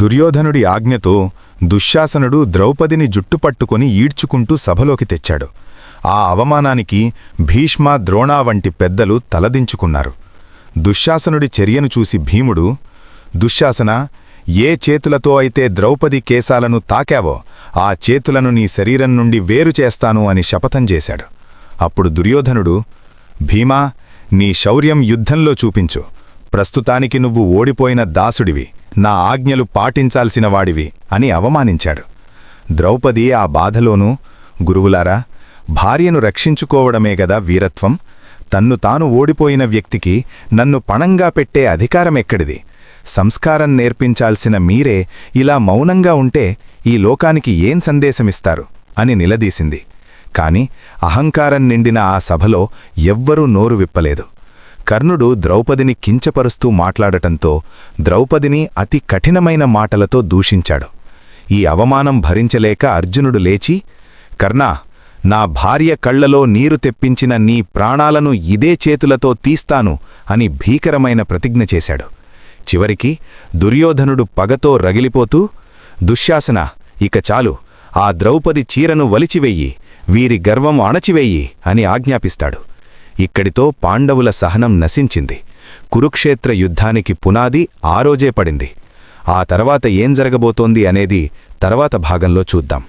దుర్యోధనుడి ఆజ్ఞతో దుశ్శాసనుడు ద్రౌపదిని జుట్టుపట్టుకొని ఈడ్చుకుంటూ సభలోకి తెచ్చాడు. ఆ అవమానానికి భీష్మ ద్రోణ వంటి పెద్దలు తలదించుకున్నారు. దుశ్శాసనుడి చర్యను చూసి భీముడు దుశ్శాసన ఏ చేతులతో అయితే ద్రౌపది కేశాలను తాకావో ఆ చేతులను నీ శరీరం నుండి వేరు చేస్తాను అని శపథం చేశాడు. అప్పుడు దుర్యోధనుడు భీమా నీ శౌర్యం యుద్ధంలో చూపించు. ప్రస్తుతానికి నువ్వు ఓడిపోయిన దాసుడివి నా ఆజ్ఞలు పాటించాల్సిన వాడివి అని అవమానించాడు. ద్రౌపది ఆ బాధలోనూ గురువులారా భార్యను రక్షించుకోవడమే గదా వీరత్వం. తన్ను తాను ఓడిపోయిన వ్యక్తికి నన్ను పణంగా పెట్టే అధికారమెక్కడిది సంస్కారం నేర్పించాల్సిన మీరే ఇలా మౌనంగా ఉంటే ఈ లోకానికి ఏం సందేశమిస్తారు? అని నిలదీసింది. కాని అహంకారం నిండిన ఆ సభలో ఎవ్వరూ నోరు విప్పలేదు. కర్ణుడు ద్రౌపదిని కించపరుస్తూ మాట్లాడటంతో ద్రౌపదిని అతి కఠినమైన మాటలతో దూషించాడు. ఈ అవమానం భరించలేక అర్జునుడు లేచి కర్ణా నా భార్య కళ్ళలో నీరు తెప్పించిన నీ ప్రాణాలను ఇదే చేతులతో తీస్తాను అని భీకరమైన ప్రతిజ్ఞ చేశాడు. చివరికి దుర్యోధనుడు పగతో రగిలిపోతూ దుశ్శాసన ఇక చాలు ఆ ద్రౌపది చీరను వలిచివెయ్యి వీరి గర్వం అణచివెయ్యి అని ఆజ్ఞాపిస్తాడు. ఇక్కడితో పాండవుల సహనం నశించింది. కురుక్షేత్ర యుద్ధానికి పునాది ఆ రోజే పడింది. ఆ తర్వాత ఏం జరగబోతోంది అనేది తర్వాత భాగంలో చూద్దాం.